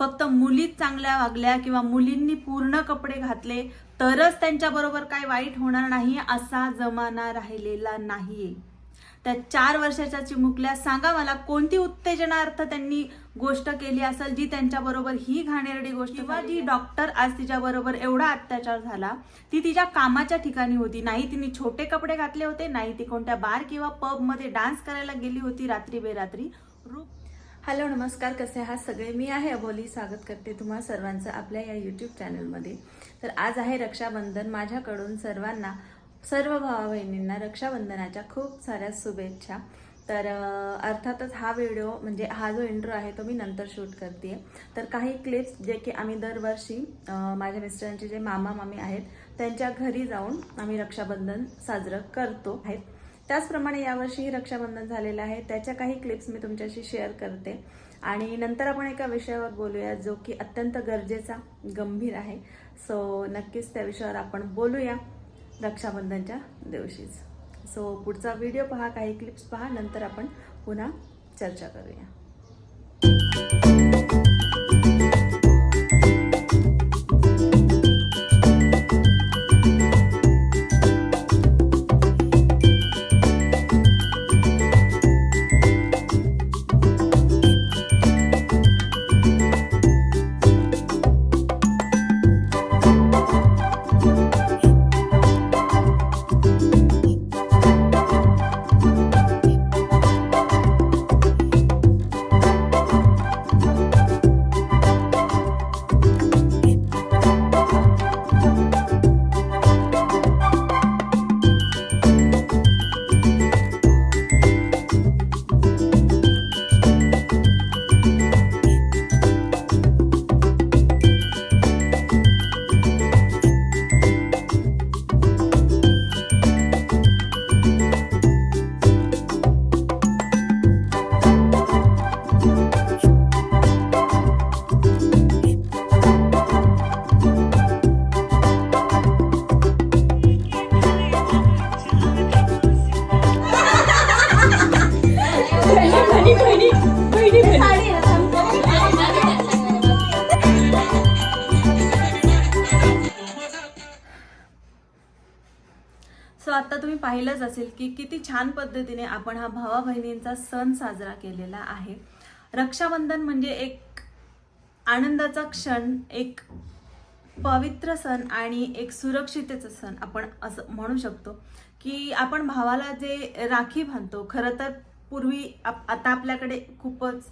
फक्त मुलीच चांगल्या वागल्या किंवा मुलींनी पूर्ण कपडे घातले तरच त्यांच्याबरोबर काय वाईट होणार नाही असा जमाना राहिलेला नाहीये. त्या चार वर्षाच्या चिमुकल्या सांगा मला कोणती उत्तेजनार्थ त्यांनी गोष्ट केली असेल जी त्यांच्याबरोबर ही घाणेरडी गोष्ट किंवा जी डॉक्टर आज तिच्याबरोबर एवढा अत्याचार झाला ती तिच्या कामाच्या ठिकाणी होती. नाही तिने छोटे कपडे घातले होते नाही ती कोणत्या बार किंवा पबमध्ये डान्स करायला गेली होती रात्री बेरात्री. रूप हॅलो नमस्कार कसे आहात सगळे? मी आहे अबोली स्वागत करते तुम्हा सर्वांचं आपल्या या यूट्यूब चॅनलमध्ये तर आज आहे रक्षाबंधन. माझ्याकडून सर्वांना सर्व भावा बहिणींना रक्षाबंधनाच्या खूप साऱ्या शुभेच्छा. तर अर्थातच हा व्हिडिओ म्हणजे हा जो इंट्रो आहे तो मी नंतर शूट करते. तर काही क्लिप्स जे की आम्ही दरवर्षी माझ्या मिस्टरांचे जे मामा मामी आहेत त्यांच्या घरी जाऊन आम्ही रक्षाबंधन साजरं करतो. आहेत. त्याचप्रमाणे यावर्षीही रक्षाबंधन झालेलं आहे. त्याच्या काही क्लिप्स मी तुमच्याशी शेअर करते. आणि नंतर आपण एका विषयावर बोलूया जो की अत्यंत गरजेचा गंभीर आहे. सो नक्कीच त्या विषयावर आपण बोलूया रक्षाबंधनच्या दिवशीच. सो पुढचा व्हिडिओ पहा काही क्लिप्स पहा नंतर आपण पुन्हा चर्चा करूया. पाहिलंच असेल की किती छान पद्धतीने आपण हा भावा बहिणींचा सण साजरा केलेला आहे. रक्षाबंधन म्हणजे एक आनंदाचा क्षण एक पवित्र सण आणि एक सुरक्षितेचा सण आपण असं म्हणू शकतो की आपण भावाला जे राखी बांधतो खरं तर पूर्वी आप- आता आपल्याकडे खूपच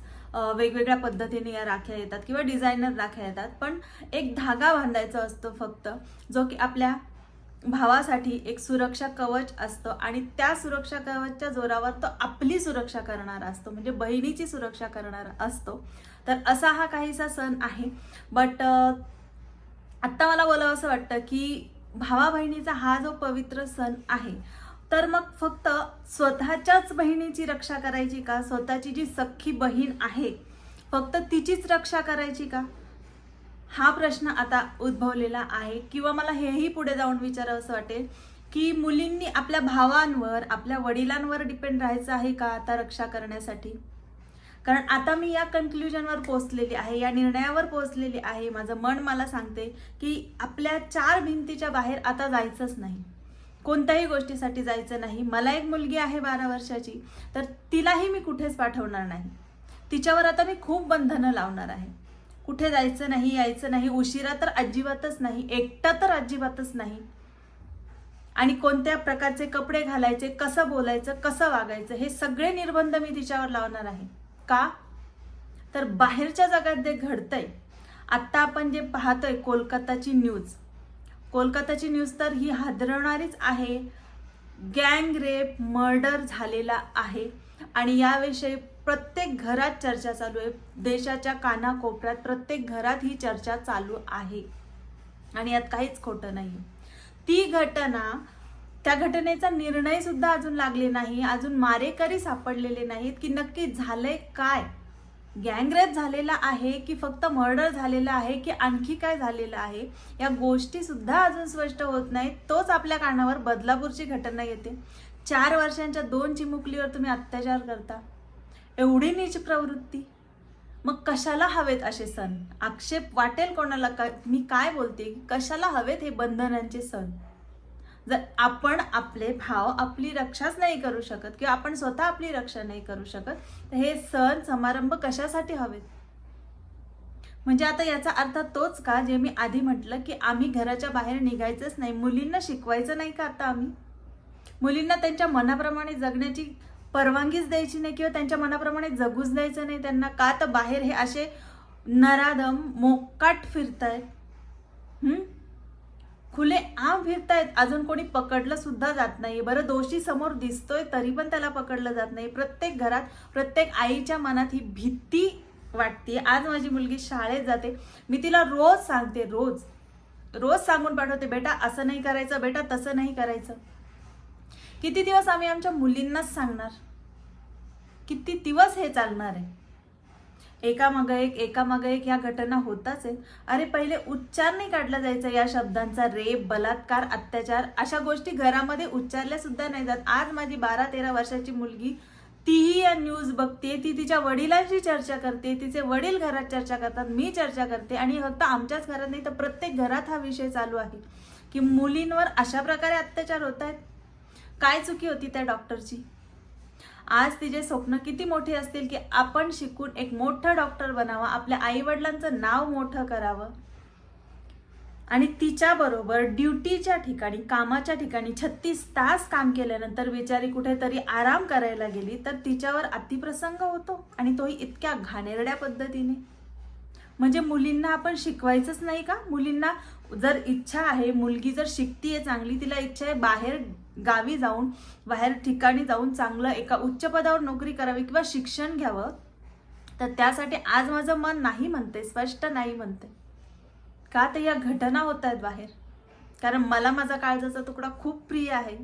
वेगवेगळ्या पद्धतीने या राख्या येतात किंवा डिझायनर राख्या येतात पण एक धागा बांधायचा असतो फक्त जो की आपल्या भावासाठी एक सुरक्षा कवच असतं आणि त्या सुरक्षा कवचच्या जोरावर तो आपली सुरक्षा करणारा असतो म्हणजे बहिणीची सुरक्षा करणारा असतो. तर असा हा काहीसा सण आहे. बट आत्ता मला बोलावं असं वाटतं की भावा बहिणीचा हा जो पवित्र सण आहे तर मग फक्त स्वतःच्याच बहिणीची रक्षा करायची का? स्वतःची जी सख्खी बहीण आहे फक्त तिचीच रक्षा करायची का? हा प्रश्न आता उद्भवलेला आहे. किंवा मला हेही पुढे जाऊन विचारावं असं वाटेल की मुलींनी आपल्या भावांवर आपल्या वडिलांवर डिपेंड राहायचं आहे का आता रक्षा करण्यासाठी? कारण आता मी या कन्क्लुजनवर पोचलेली आहे या निर्णयावर पोचलेली आहे. माझं मन मला सांगते की आपल्या चार भिंतीच्या बाहेर आता जायचंच नाही. कोणत्याही गोष्टीसाठी जायचं नाही. मला एक मुलगी आहे बारा वर्षाची तर तिलाही मी कुठेच पाठवणार नाही. तिच्यावर आता मी खूप बंधनं लावणार आहे. कुठे जायचं नाही यायचं नाही उशिरा तर अजिबातच नाही एकटा तर अजिबातच नाही. आणि कोणत्या प्रकारचे कपडे घालायचे कसं बोलायचं कसं वागायचं हे सगळे निर्बंध मी तिच्यावर लावणार आहे. का? तर बाहेरच्या जगात जे घडतंय आत्ता आपण जे पाहतोय कोलकाताची न्यूज कोलकाताची न्यूज तर ही हादरवणारीच आहे. गँग रेप मर्डर झालेला आहे. आणि याविषयी प्रत्येक घरात चर्चा चालू आहे. देशाच्या कानाकोपऱ्यात प्रत्येक घरात ही चर्चा चालू आहे. आणि यात काहीच खोटं नाही ती घटना त्या घटनेचा निर्णय सुद्धा अजून लागले नाही. अजून मारेकरी सापडलेले नाहीत की नक्की झालंय काय? गँगरेप झालेला आहे की फक्त मर्डर झालेला आहे की आणखी काय झालेलं आहे? या गोष्टी सुद्धा अजून स्पष्ट होत नाहीत. तोच आपल्या कानावर बदलापूरची घटना येते. चार वर्षांच्या दोन चिमुकलीवर तुम्ही अत्याचार करता. एवढी नीच प्रवृत्ती. मग कशाला हवेत असे सण? आक्षेप वाटेल कोणाला का मी काय बोलते? कशाला हवेत हे बंधनांचे सण? जर आपण आपले भाव आपली रक्षाच नाही करू शकत किंवा आपण स्वतः आपली रक्षा नाही करू शकत तर हे सण समारंभ कशासाठी हवेत? म्हणजे आता याचा अर्थ तोच का जे मी आधी म्हटलं की आम्ही घराच्या बाहेर निघायचंच नाही मुलींना शिकवायचं नाही का आता आम्ही? मुलींना त्यांच्या मनाप्रमाणे जगण्याची परवानगीच द्यायची नाही किंवा त्यांच्या मनाप्रमाणे जगूच द्यायचं नाही त्यांना का तर बाहेर हे असे नराधम मोकाट फिरतायत? हम्म? खुले आम फिरतायत. अजून कोणी पकडलं सुद्धा जात नाही बरं दोषी समोर दिसतोय तरी पण त्याला पकडलं जात नाही. प्रत्येक घरात प्रत्येक आईच्या मनात ही भीती वाटते आज माझी मुलगी शाळेत जाते. मी तिला रोज सांगते रोज. रोज सांगून पाठवते बेटा असं नाही करायचं बेटा तसं नाही करायचं. किती दिवस आम्ही आमच्या मुलींनाच सांगणार? किती दिवस हे चालणार आहे? एकामागं एक एकामागं एक या घटना होताच आहे अरे पहिले उच्चार नाही काढला जायचा या शब्दांचा. रेप बलात्कार अत्याचार अशा गोष्टी घरामध्ये उच्चारल्या सुद्धा नाही जात. आज माझी बारा तेरा वर्षाची मुलगी तीही या न्यूज बघते. ती तिच्या वडिलांशी चर्चा करते. तिचे वडील घरात चर्चा करतात. मी चर्चा करते. आणि फक्त आमच्याच घरात नाही तर प्रत्येक घरात हा विषय चालू आहे. की मुलींवर अशा प्रकारे अत्याचार होत आहेत? काय चुकी होती त्या डॉक्टरची? आज तिचे स्वप्न किती मोठे असतील की आपण शिकून एक मोठं डॉक्टर बनावं आपल्या आई वडिलांचं नाव मोठं करावं. आणि तिच्याबरोबर ड्युटीच्या ठिकाणी कामाच्या ठिकाणी छत्तीस तास काम केल्यानंतर बिचारी कुठेतरी आराम करायला गेली तर तिच्यावर अतिप्रसंग होतो आणि तोही इतक्या घाणेरड्या पद्धतीने. म्हणजे मुलींना आपण शिकवायचंच नाही का? मुलींना जर इच्छा आहे मुलगी जर शिकतीये चांगली तिला इच्छा आहे बाहेर गावी जाऊन बाहेर ठिकाणी जाऊन चांगलं एका उच्च पदावर नोकरी करावी किंवा शिक्षण घ्यावं तर त्यासाठी आज माझं मन नाही म्हणते स्पष्ट नाही म्हणते का तर या घटना होत आहेत बाहेर. कारण मला माझा काळजाचा तुकडा खूप प्रिय आहे.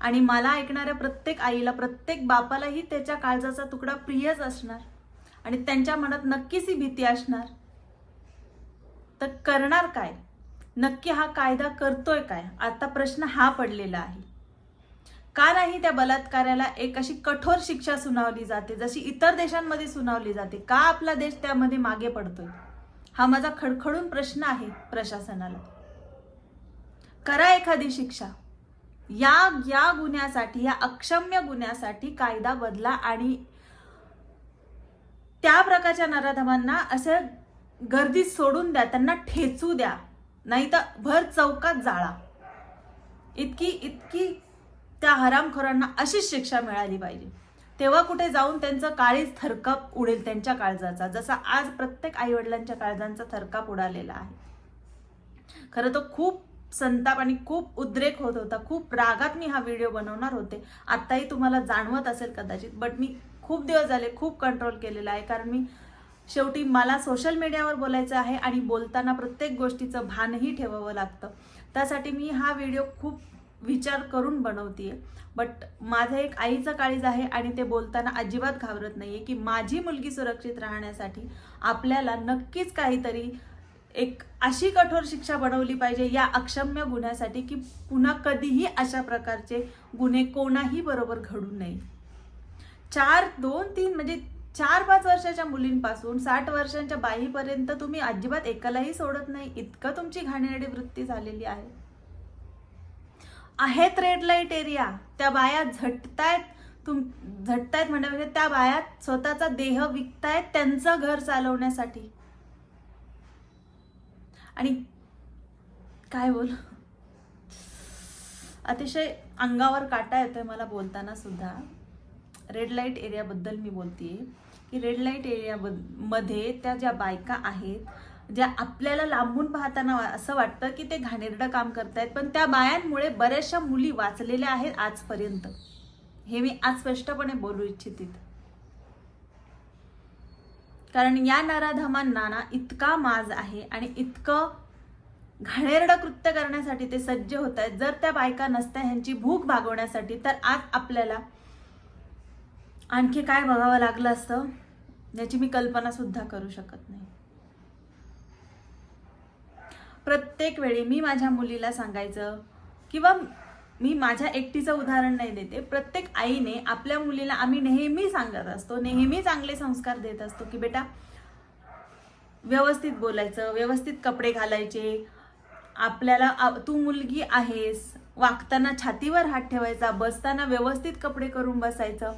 आणि मला ऐकणाऱ्या प्रत्येक आईला प्रत्येक बापालाही त्याच्या काळजाचा तुकडा प्रियच असणार. आणि त्यांच्या मनात नक्कीच ही भीती असणार. तर करणार काय? नक्की हा कायदा करतोय काय? आता प्रश्न हा पडलेला आहे. का नाही त्या बलात्काराला एक अशी कठोर शिक्षा सुनावली जाते जशी इतर देशांमध्ये सुनावली जाते? का आपला देश त्यामध्ये मागे पडतोय? हा माझा खडखडून प्रश्न आहे प्रशासनाला. करा एखादी शिक्षा. या या गुन्ह्यासाठी या अक्षम्य गुन्ह्यासाठी कायदा बदला आणि त्या प्रकारच्या नराधमांना असं गर्दीत सोडून द्या त्यांना ठेचू द्या नाही तर भर चौकात जाळा. इतकी इतकी त्या हरामखोरांना अशीच शिक्षा मिळाली पाहिजे. तेव्हा कुठे जाऊन त्यांचं काळीच थरकाप उडेल त्यांच्या काळजाचा जसा आज प्रत्येक आई वडिलांच्या काळजांचा थरकाप उडालेला आहे. खरं तर खूप संताप आणि खूप उद्रेक होत होता खूप रागात मी हा व्हिडिओ बनवणार होते. आत्ताही तुम्हाला जाणवत असेल कदाचित बट मी खूप दिवस झाले खूप कंट्रोल केलेला आहे कारण मी शेवटी मला सोशल मीडियावर बोलायचं आहे आणि बोलताना प्रत्येक गोष्टीचं भानही ठेवावं लागतं. त्यासाठी मी हा व्हिडिओ खूप विचार करून बनवतीये. बट माझं एक आईचं काळीज आहे आणि ते बोलताना अजिबात घाबरत नाहीये की माझी मुलगी सुरक्षित राहण्यासाठी आपल्याला नक्कीच काहीतरी एक अशी कठोर शिक्षा बनवली पाहिजे या अक्षम्य गुन्ह्यासाठी की पुन्हा कधीही अशा प्रकारचे गुन्हे कोणाही बरोबर घडू नये. चार दोन तीन म्हणजे चार पाच वर्षाच्या मुलींपासून साठ वर्षांच्या बाईपर्यंत तुम्ही अजिबात एकालाही सोडत नाही. इतकं तुमची घाणेरडी वृत्ती झालेली आहे. आहेत रेड लाइट एरिया त्या बाया झटतायत तुम झटतायत म्हणण्यापेक्षा त्या बाया स्वतःचा देह विकतायत त्यांचं घर चालवण्यासाठी. आणि काय बोल? अतिशय अंगावर काटा येतोय मला बोलताना सुद्धा. रेड लाइट एरियाबद्दल मी बोलतेय. की रेड लाइट एरिया मध्ये त्या ज्या बायका आहेत ज्या आपल्याला लांबून पाहताना असं वाटतं की ते घाणेरडं काम करतायत पण त्या बायांमुळे बऱ्याचशा मुली वाचलेल्या आहेत आजपर्यंत. हे मी आज स्पष्टपणे बोलू इच्छिते. कारण या नराधमांना ना इतका माज आहे आणि इतकं घाणेरडं कृत्य करण्यासाठी ते सज्ज होत आहेत जर त्या बायका नसत्या ह्यांची भूक भागवण्यासाठी तर आज आपल्याला आणखी काय बघावं लागलं असतं याची मी कल्पना सुद्धा करू शकत नाही. प्रत्येक वेळी मी माझ्या मुलीला सांगायचं किंवा मी माझ्या एकटीचं उदाहरण नाही देते. प्रत्येक आईने आपल्या मुलीला आम्ही नेहमी सांगत असतो नेहमी चांगले संस्कार देत असतो की बेटा व्यवस्थित बोलायचं व्यवस्थित कपडे घालायचे आपल्याला तू मुलगी आहेस वागताना छातीवर हात ठेवायचा बसताना व्यवस्थित कपडे करून बसायचं.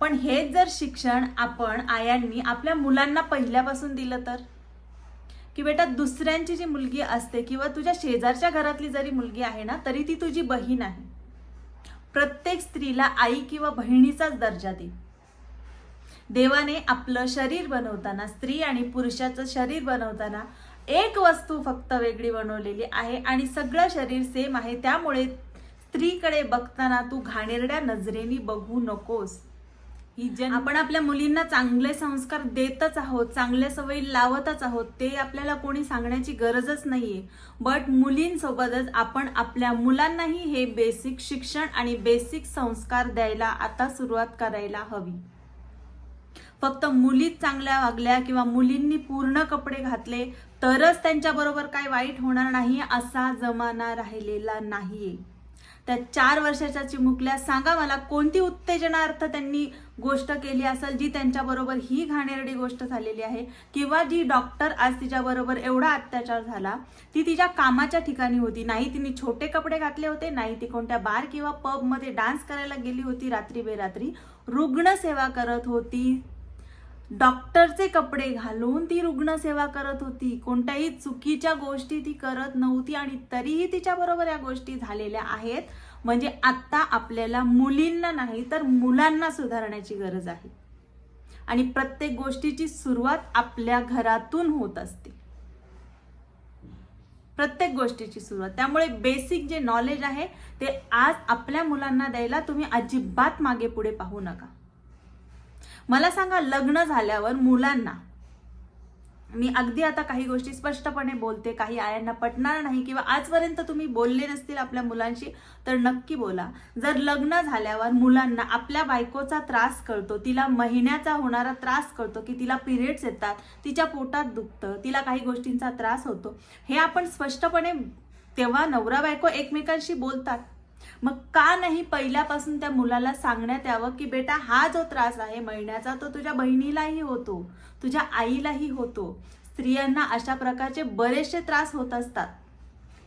पण हेच जर शिक्षण आपण आयांनी आपल्या मुलांना पहिल्यापासून दिलं तर? की बेटा दुसऱ्यांची जी मुलगी असते किंवा तुझ्या शेजारच्या घरातली जरी मुलगी आहे ना तरी ती तुझी बहीण आहे. प्रत्येक स्त्रीला आई किंवा बहिणीचाच दर्जा दे. देवाने आपलं शरीर बनवताना स्त्री आणि पुरुषाचं शरीर बनवताना एक वस्तू फक्त वेगळी बनवलेली आहे आणि सगळं शरीर सेम आहे. त्यामुळे स्त्रीकडे बघताना तू घाणेरड्या नजरेने बघू नकोस. की जे आपण आपल्या मुलींना चांगले संस्कार देतच आहोत चांगल्या सवयी लावतच आहोत ते आपल्याला कोणी सांगण्याची गरजच नाहीये. बट मुलींसोबतच आपण आपल्या मुलांनाही हे बेसिक शिक्षण आणि बेसिक संस्कार द्यायला आता सुरुवात करायला हवी. फक्त मुलीच चांगल्या वागल्या किंवा मुलींनी पूर्ण कपडे घातले तरच त्यांच्याबरोबर काय वाईट होणार नाही असा जमाना राहिलेला नाहीये. त्या चार वर्षाच्या चिमुकल्या सांगा मला कोणती उत्तेजनार्थ त्यांनी गोष्ट केली असेल जी त्यांच्याबरोबर ही घाणेरडी गोष्ट झालेली आहे? किंवा जी डॉक्टर आज तिच्याबरोबर एवढा अत्याचार झाला ती तिच्या कामाच्या ठिकाणी होती. नाही तिने छोटे कपडे घातले होते नाही ती कोणत्या बार किंवा पबमध्ये डान्स करायला गेली होती रात्री बेरात्री. रुग्णसेवा करत होती. डॉक्टरचे कपडे घालून ती रुग्णसेवा करत होती. कोणत्याही चुकीच्या गोष्टी ती करत नव्हती आणि तरीही तिच्या बरोबर या गोष्टी झालेल्या आहेत. म्हणजे आता आपल्याला मुलींना नाही तर मुलांना सुधारण्याची गरज आहे. आणि प्रत्येक गोष्टीची सुरुवात आपल्या घरातून होत असते. प्रत्येक गोष्टीची सुरुवात. त्यामुळे बेसिक जे नॉलेज आहे ते आज आपल्या मुलांना द्यायला तुम्ही अजिबात मागे पुढे पाहू नका. मला सांगा लग्न झाल्यावर मुलांना मी अगदी आता काही गोष्टी स्पष्टपणे बोलते काही आयांना पटणार नाही किंवा आजपर्यंत तुम्ही बोलले नसतील आपल्या मुलांशी तर नक्की बोला. जर लग्न झाल्यावर मुलांना आपल्या बायकोचा त्रास कळतो तिला महिन्याचा होणारा त्रास कळतो की तिला पिरियड्स येतात तिच्या पोटात दुखतं तिला काही गोष्टींचा त्रास होतो हे आपण स्पष्टपणे तेव्हा नवरा बायको एकमेकांशी बोलतात. मग का नाही पहिल्यापासून त्या मुलाला सांगण्यात यावं की बेटा हा जो त्रास आहे महिन्याचा तो तुझ्या बहिणीलाही होतो तुझ्या आईलाही होतो. स्त्रियांना अशा प्रकारचे बरेचसे त्रास होत असतात.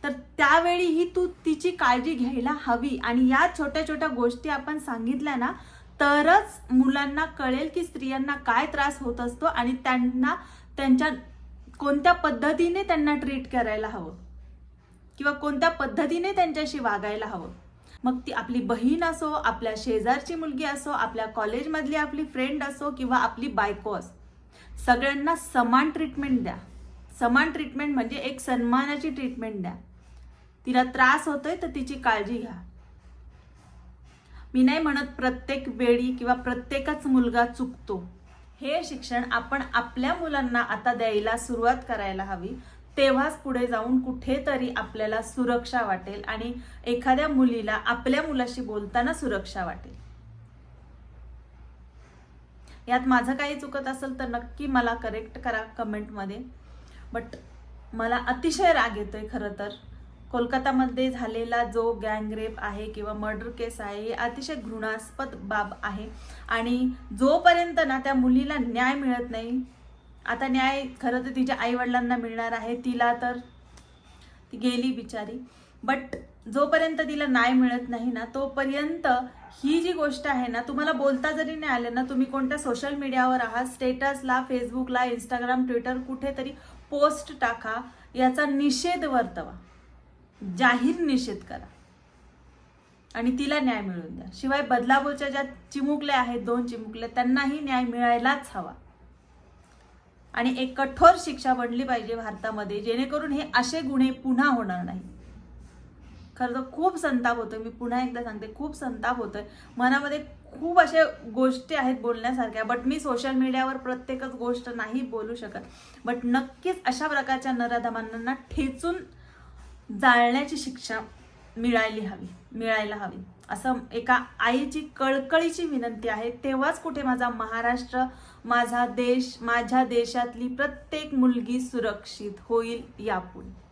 तर त्यावेळीही तू तिची काळजी घ्यायला हवी आणि या छोट्या छोट्या गोष्टी आपण सांगितल्या ना तरच मुलांना कळेल की स्त्रियांना काय त्रास होत असतो आणि त्यांना त्यांच्या कोणत्या पद्धतीने त्यांना ट्रीट करायला हवं किंवा कोणत्या पद्धतीने त्यांच्याशी वागायला हवं. मग ती आपली बहीण असो आपल्या शेजारची मुलगी असो आपल्या कॉलेजमधली आपली फ्रेंड असो किंवा आपली बायको असो सगळ्यांना समान ट्रीटमेंट द्या. समान ट्रीटमेंट म्हणजे एक सन्मानाची ट्रीटमेंट द्या. तिला त्रास होतोय तर तिची काळजी घ्या. मी नाही म्हणत प्रत्येक वेळी किंवा प्रत्येकच मुलगा चुकतो. हे शिक्षण आपण आपल्या मुलांना आता द्यायला सुरुवात करायला हवी. तेव्हाच पुढे जाऊन कुठेतरी आपल्याला सुरक्षा वाटेल आणि एखाद्या मुलीला आपल्या मुलाशी बोलताना सुरक्षा वाटेल. यात माझं काही चुकत असेल तर नक्की मला करेक्ट करा कमेंटमध्ये. बट मला अतिशय राग येतोय खरं तर. कोलकातामध्ये झालेला जो गँगरेप आहे किंवा मर्डर केस आहे हे अतिशय घृणास्पद बाब आहे. आणि जोपर्यंत ना त्या मुलीला न्याय मिळत नाही आता न्याय खरं तर तिच्या आईवडिलांना मिळणार आहे. तिला तर ती गेली बिचारी. बट जोपर्यंत तिला न्याय मिळत नाही ना तोपर्यंत ही जी गोष्ट आहे ना तुम्हाला बोलता जरी नाही आलं ना तुम्ही कोणत्या सोशल मीडियावर आहात स्टेटसला फेसबुकला इंस्टाग्राम ट्विटर कुठेतरी पोस्ट टाका. याचा निषेध वर्तवा. जाहीर निषेध करा. आणि तिला न्याय मिळवून द्या. शिवाय बदलापूरच्या ज्या चिमुकल्या आहेत दोन चिमुकल्या त्यांनाही न्याय मिळायलाच हवा. आणि एक कठोर शिक्षा बनली पाहिजे भारतामध्ये जेणेकरून हे असे गुन्हे पुन्हा होणार नाही. खरं तर खूप संताप होतोय. मी पुन्हा एकदा सांगते खूप संताप होतोय. मनामध्ये खूप अशा गोष्टी आहेत बोलण्यासारख्या बट मी सोशल मीडियावर प्रत्येकच गोष्ट नाही बोलू शकत. बट नक्कीच अशा प्रकारच्या नराधमांना ठेचून जाळण्याची शिक्षा मिळायली हवी मिळायला हवी. असं एका आईची कळकळीची विनंती आहे. तेव्हाच कुठे माझा महाराष्ट्र माझा देश माझ्या देशातली प्रत्येक मुलगी सुरक्षित होईल यापुढे.